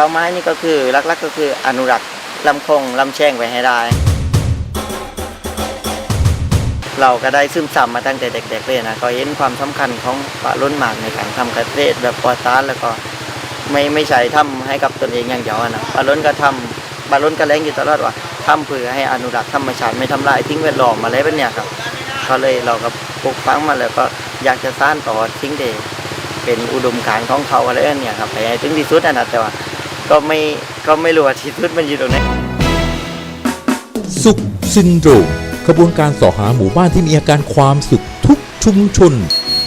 ป้าหมายนี่ก็คือลักๆกก็คืออนุรักษ์ลำคงลำแช่งไว้ให้ได้ เราก็ได้ซึมซับมาตั้งแต่เด็กๆเลยนะก็เห็นความสำคัญของปะล้นหมากในการทำเกษตรแบบปลอดสารแล้วก็ไม่ไม่ใช่ทำให้กับตนเองอย่างเดียวนะปะล้นก็ทำปะล้นก็แรงอยู่ตลอดว่าทำเพื่อให้อนุรักษ์ธรรมชาติไม่ทำลายทิ้งแวดล้อมอะไรแบบเนี้ยครับก็เลยเราก็ปลูกฝังมาแล้วก็อยากจะสร้านต่อทิ้งเดเป็นอุดมการณ์ของเขาอะไรเนี้ยครับไปถึงที่สุดนะแต่ว่า ก็ไม่ก็ไม่รู้ว่าที่สุดมันอยู่ตรงไหนสุขซินโดรมขบวนการสอหาหมู่บ้านที่มีอาการความสุขทุกชุมชน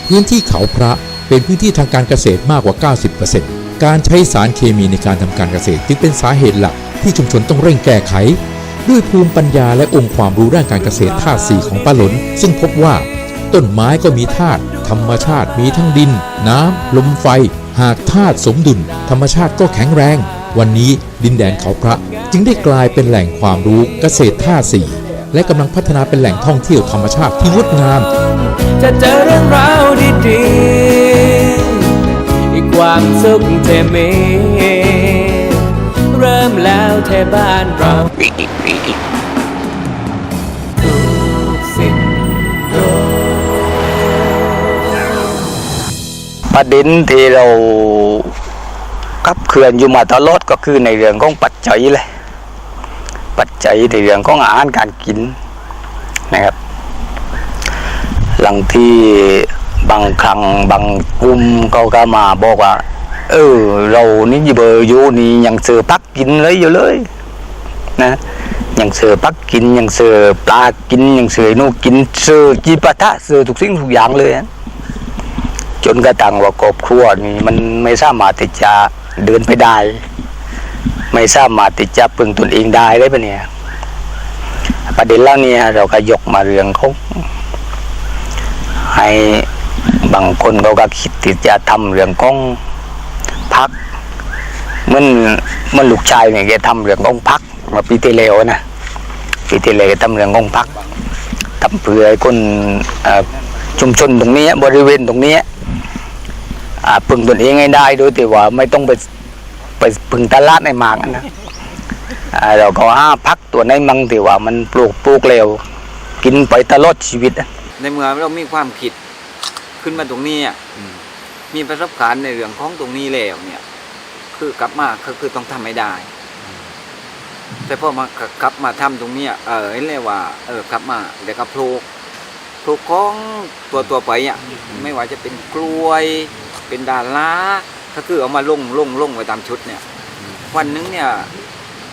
พื้นที่เขาพระเป็นพื้นที่ทางการเกษตรมากกว่า 90%การใช้สารเคมีในการทำการเกษตรจึงเป็นสาเหตุหลักที่ชุมชนต้องเร่งแก้ไข ด้วยภูมิปัญญาและองค์ความรู้ด้านการเกษตรธาตุสี่ของป้าหลน ซึ่งพบว่าต้นไม้ก็มีธาตุธรรมชาติมีทั้งดิน น้ำลมไฟ หากธาตุสมดุล ธรรมชาติก็แข็งแรง วันนี้ดินแดนเขาพระจึงได้กลายเป็นแหล่งความรู้เกษตรธาสี่และกำลังพัฒนาเป็นแหล่งท่องเที่ยวธรรมชาติที่งดงาม จะเจอเรื่องราวดีๆอีกความสุขเทมีเริ่มแล้วเทบ้านเราประเด็นที่เรา ขับเคลื่อนอยู่มาตลอดก็คือในเรื่องของปัจจัยเลยปัจจัยในเรื่องของอาหารการกินนะครับ หลังที่บางครั้งบางกลุ่มเขาก็มาบอกว่า เออ เรานี่เบอร์อยู่นี่ยังเสือพักกินเลยอยู่เลย นะยังเสือพักกินยังเสือปลากินยังเสือนู่นกินเสือจีปะทะเสือทุกสิ่งทุกอย่างเลยนะ จนกระทั่งว่าครอบครัวนี่มันไม่สามารถที่จะเดินไปได้ ไม่สามารถที่จะพึ่งตนเองได้เลยปะเนี่ย ประเด็นแล้วเนี่ยเราก็ยกมาเรื่องเขาให้บางคนเขาก็คิดที่จะทำเรื่องของพักมันมันลูกชายเนี่ยแกทำเรื่องของพักมาปีที่แล้วนะปีที่แล้วแกทำเรื่องของพักทำเพื่อให้คนอชุมชนตรงนี้บริเวณตรงนี้ พึ่งตนเองให้ได้โดยที่ว่าไม่ต้องไปไปพึ่งตลาดในมากนะเราก็ห้าพักตัวในมังที่ว่ามันปลูกปลูกเร็วกินไปตลอดชีวิต ในเมื่อเรามีความคิดขึ้นมาตรงนี้มีประสบการณ์ในเรื่องของตรงนี้แล้วเนี่ย คือกลับมาคือคือต้องทำให้ได้ แต่พอมากลับมาทำตรงนี้เออเห็นเลยว่า เออกลับมาเดี๋ยวก็ปลูกปลูกของตัวตัวไปอะไม่ว่าจะเป็นกล้วย เป็นดาล้าก็คือเอามาลงลงลงไว้ตามชุดเนี่ย วันหนึงเนี่ย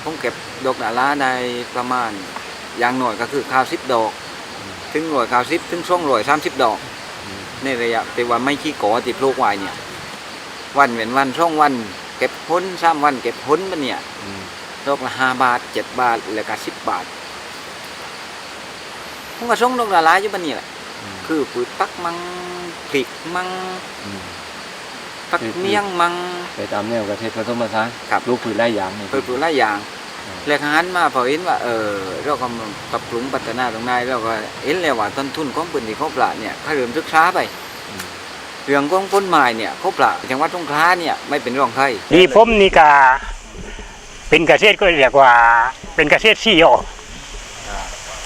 ผมเก็บดอกดาล้าได้ประมาณอย่างหน่อยก็คือข้าวสิบดอก ถึงหน่วยข้าวสิบถึงช่องหน่วยสามสิบดอกในระยะแต่ว่าไม่ขี้ก่อติดโรคไวายเนี่ย วันเว้นวันช่องวัน เก็บพ้นสามวัน เก็บพ้นมันเนี่ยดอกละห้าบาทเจ็ดบาทแล้วก็สิบบาทผมก็ส่งดอกละลายอยู่บันนี้แหละคือปุ๋ยปักมังพริกมัง ปักเมี่ยงมังไปตามแนวเกษตรผสมผสานครับลูกผืนไร่ยางนี่เปิดปุ๋ยหลายอย่างแล้วก็หันมาพอเห็นว่าเออเราก็มาปรับปรุงพัฒนาตรงนั้นเราก็เห็นแล้วว่าต้นทุนของพื้นที่เขาปละเนี่ยเขาเริ่มศึกษาไปเรื่องของต้นไม้เนี่ยเขาปละจังหวัดสงขลาเนี่ยไม่เป็นรองใครดีผมนี่ก็เป็นเกษตรก็เรียกว่าเป็นเกษตรสี่ยอ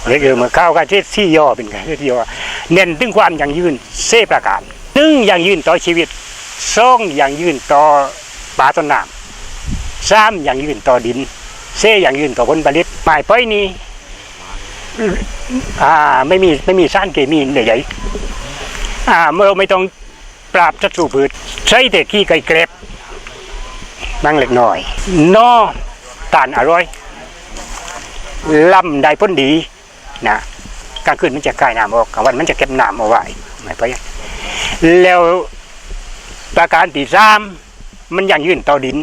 เรียกเมื่อข้าวเกษตรสี่ยอเป็นเกษตรสี่ยอเน้นถึงความยั่งยืนเซประการหนึ่งยั่งยืนต่อชีวิต สองอยั่งยืนต่อป่าต้นน้ำสามยั่งยืนต่อดินเซอยั่งยืนต่อผลผลิตไม้ป้อยนี้อ่าไม่มีไม่มีสารเคมีใหญ่ๆอ่าเมื่อไม่ต้องปราบศัตรูพืชใช้แต่ขี้ไก่เกร็บนั่งเล็กน้อยนอตานอร่อยลำได้พ้นดีนะกลางคืนมันจะคายน้ำออกกลางวันมันจะเก็บน้ำเอาไว้ไม่ไปแล้ว ประการที่สามมันยังยืนต่อดิน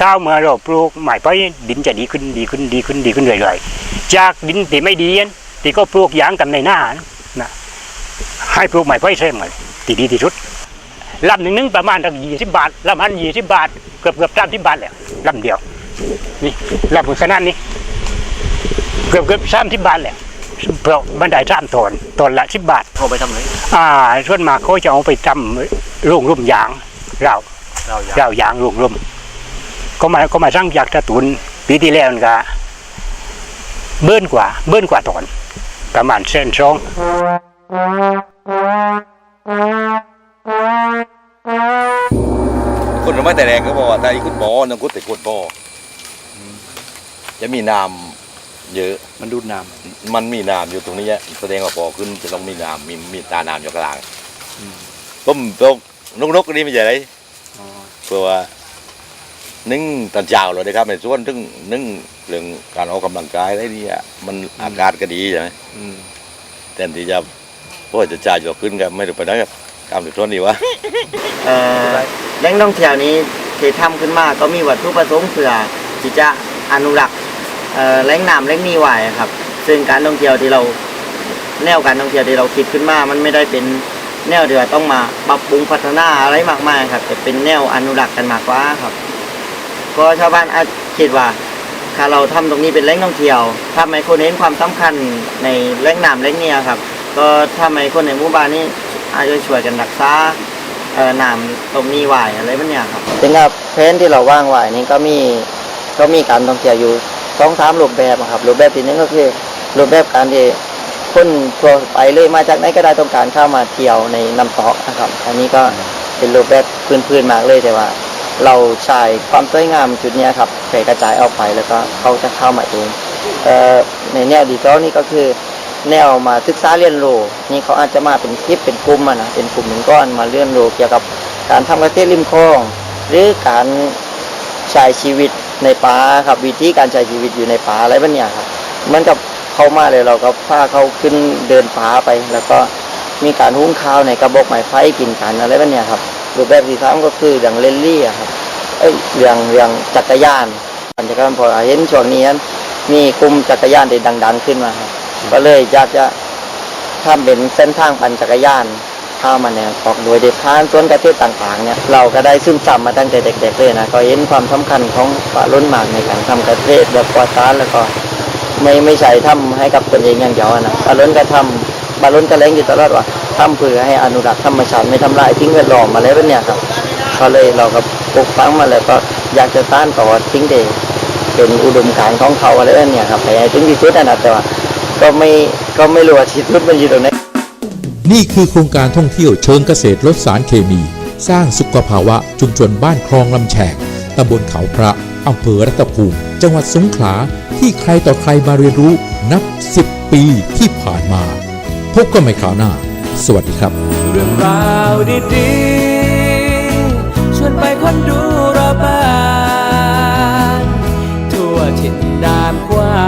ถ้าเมื่อเราปลูกใหมายไปดินจะดีขึ้นดีขึ้นดีขึ้นดีขึ้นเรื่อยๆจากดินที่ไม่ดีนั้นที่ก็ปลูกยางกันในหน้านะให้ปลูกใหมายไปใช่ไหมที่ดีที่สุดลำหนึ่งนึงประมาณตั้งยี่สิบบาทลำหันยี่สิบบาทเกือบเกือบสามสิบบาทแหละลำเดียวนี่ลำขนาดนี้เกือบเกือบสามสิบบาทแหละ เพราะบันไดสามตอนตอนละสิบบาทเอาไปทำเลยอ่าส่วนมากเขาจะเอาไปทำโรงร่มยางเราเราอยากเรายางโรงร่มก็มาก็มาสร้างอยากจะตุนปีที่แล้วนี่ก็เบิ้นกว่า เบิ้นกว่าตอน ประมาณเส้นสองคนไม่แต่แรงก็บอกว่าถ้าอีกคุณบ่อน้องกุดแต่คนบ่ออจะมีน้ำ เยอะ มันดูดน้มันมีน้ำอยู่ตรงนี้แสดงว่าบ่อขึ้นจะต้องมีน้ำมีมีตาน้ำอยู่กลางต้มตกนกนกๆนี่ไม่ใช่ไรำอ๋อเพราะว่านึ่งตอนเช้าเลยนะครับในส่วนถึงนึ่งเรื่องการออกกำลังกายอะไรเนี่ยมันอากาศก็ดีใช่ไหมอืมแทนที่จะพ่อจะจ่ายจะขึ้นกันไม่ได้ไปไหนครับกำลังทนดีวะ เอ่อแหล่งท่องเที่ยวนี้ที่ทำขึ้นมาก็มีวัตถุประสงค์เพื่อที่จะอนุรักษ์เอ่อ แหลงน้ำแหลงนี้ไว้ครับ ซึ่งการท่องเที่ยวที่เราแนวการท่องเที่ยวที่เราคิดขึ้นมา มันไม่ได้เป็นแนวเดียวาต้องมาปรับปรุงพัฒนาอะไรมากมายครับแต่เป็นแนวอนุรักษ์กันมากกว่าครับ ก็ชาวบ้านอาจคิดว่าถ้าเราทำตรงนี้เป็นแหล่งท่องเที่ยวทำให้คนเห็นความสำคัญในแหล่งน้ำแหล่งเนี้ครับ ก็ทำให้คนในหมู่บ้านนี้อาจจะช่วยกันรักษาเอ่อน้ำตรงนี้ไหวอะไรแบบเนี้ยครับถึงกับแผนที่เราว่างไหวนี่ก็มีก็มีการท่องเที่ยวอยู่ สองสามรูปแบบอะครับรูปแบบที่หนึงก็คือรูปแบบการที่คนทั่วไปเลยมาจากไหนก็ได้ต้องการเข้ามาเที่ยวในน้ำตกนะครับอันนี้ก็เป็นรูปแบบพื้นๆมากเลยแต่ว่า เราใช้ความสวยงามจุดเนี้ยครับแผ่กระจายออกไปแล้วก็เขาจะเข้ามาเองเอ่อในแนวดีก็นี่ก็คือ แนวมาศึกษาเรียนรู้นี่เขาอาจจะมาเป็นคลิปเป็นกลุ่มอะนะเป็นกลุ่มเป็นก้อนมาเรียนรู้เกี่ยวกับการทำเกษตรริมคลอง หรือการใช้ชีวิต ในป่าครับวิธีการใช้ชีวิตอยู่ในป่าอะไรแบบเนี้ยครับเหมือนกับเข้ามาเลยเราก็พาเขาขึ้นเดินป่าไป แล้วก็มีการหุงข้าวในกระบอกไม้ไฟกินกันอะไรแบบเนี้ยครับรูปแบบที่สามก็คืออย่างเลนลี่ครับเอ้ยเรื่องเรื่องจักรยานปั่นจักรยานพอเห็นช่วงนี้มีกลุ่มจักรยานที่ดัง ๆ ขึ้นมาครับก็เลยอยากจะทำเป็นเส้นทางปั่นจักรยาน เข้ามาเนี่ยออกโดยเด็พานสวนเกษตรต่างๆเนี่ยเราก็ได้ซึมซับมาตั้งแต่เด็กๆเลยนะก็เห็นความสำคัญของป่าล้นหมากในการทำเกษตรแบบปลอดสารแล้วก็ไม่ไม่ใช่ทำให้กับตนเองอย่างเดียวนะป่าล้นก็ทำป่าล้นก็เล้งอยู่ตลอดว่าทำเพื่อให้อนุรักษ์ธรรมชาติไม่ทำลายทิ้งแวดล้อมอะไรแบบเนี้ยครับก็เลยเราก็ปลูกฝังมาแล้วก็อยากจะต้านต่อทิ้งเด็เป็นอุดมการณ์ของเขาอะไรเนี้ยครับให้ถึงที่สุดนะแต่ว่าก็ไม่ก็ไม่รู้ว่าที่สุดมันอยู่ตรงไหน นี่คือโครงการท่องเที่ยวเชิงเกษตรลดสารเคมี สร้างสุขภาวะชุมชนบ้านคลองลำแฉกตำบลเขาพระอำเภอรัตภูมิ จังหวัดสงขลาที่ใครต่อใครมาเรียนรู้นับ 10 ปีที่ผ่านมา พบกันใหม่คราวหน้า สวัสดีครับ เรื่องราวดีๆชวนไปคนดูรอบบ้านทั่วถิ่นดานกว้า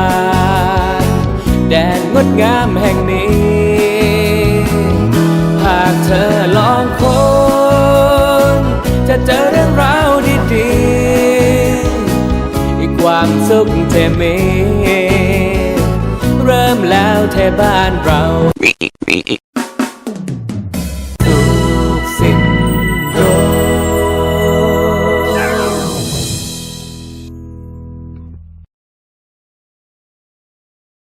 งแดนงดงามแห่งนี้ ธอลองคนจะเจอเรื่องราวดีๆอีกความสุขเทมี เริ่มแล้วเทบ้านเรา